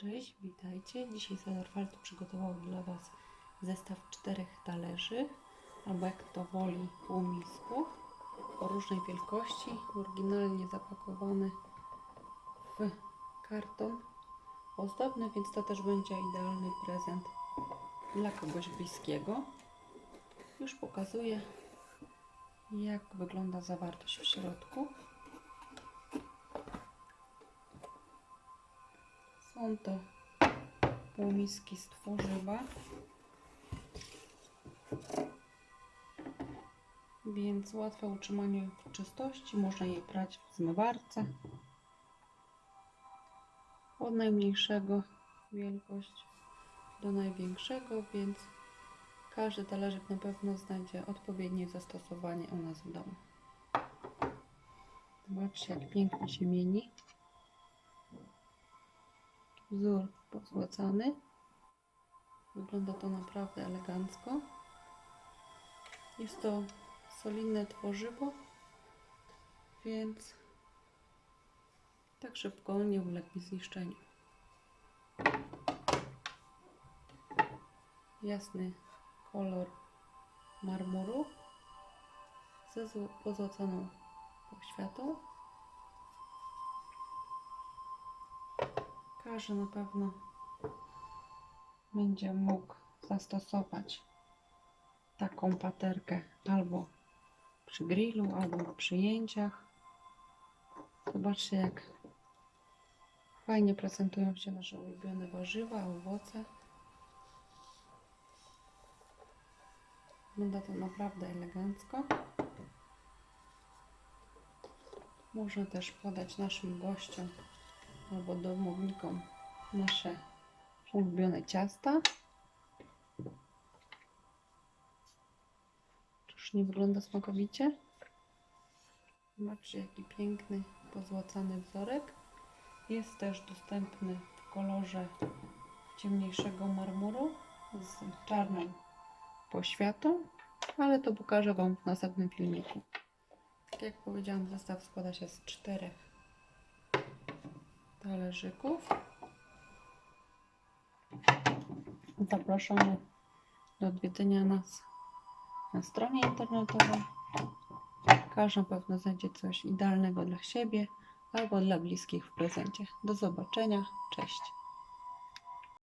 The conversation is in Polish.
Cześć, witajcie. Dzisiaj Solarfaltu przygotował dla Was zestaw czterech talerzy, albo jak to woli półmisków o różnej wielkości, oryginalnie zapakowany w karton ozdobny, więc to też będzie idealny prezent dla kogoś bliskiego. Już pokazuję, jak wygląda zawartość w środku. To półmiski z tworzywa. Więc łatwe utrzymanie w czystości. Można je prać w zmywarce. Od najmniejszego wielkość do największego, więc każdy talerzyk na pewno znajdzie odpowiednie zastosowanie u nas w domu. Zobaczcie, jak pięknie się mieni wzór pozłacany. Wygląda to naprawdę elegancko. Jest to solidne tworzywo, więc tak szybko nie ulegnie zniszczeniu. Jasny kolor marmuru ze zł- pozłacaną poświatą. Każdy na pewno będzie mógł zastosować taką paterkę albo przy grillu, albo na przyjęciach. Zobaczcie, jak fajnie prezentują się nasze ulubione warzywa, owoce. Wygląda to naprawdę elegancko. Można też podać naszym gościom albo domownikom nasze ulubione ciasta. Czyż nie wygląda smakowicie? Zobaczcie, jaki piękny, pozłacany wzorek. Jest też dostępny w kolorze ciemniejszego marmuru z czarną poświatą, ale to pokażę Wam w następnym filmiku. Tak jak powiedziałam, zestaw składa się z czterech talerzyków. Zapraszamy do odwiedzenia nas na stronie internetowej. Każdy pewno znajdzie coś idealnego dla siebie albo dla bliskich w prezencie. Do zobaczenia. Cześć.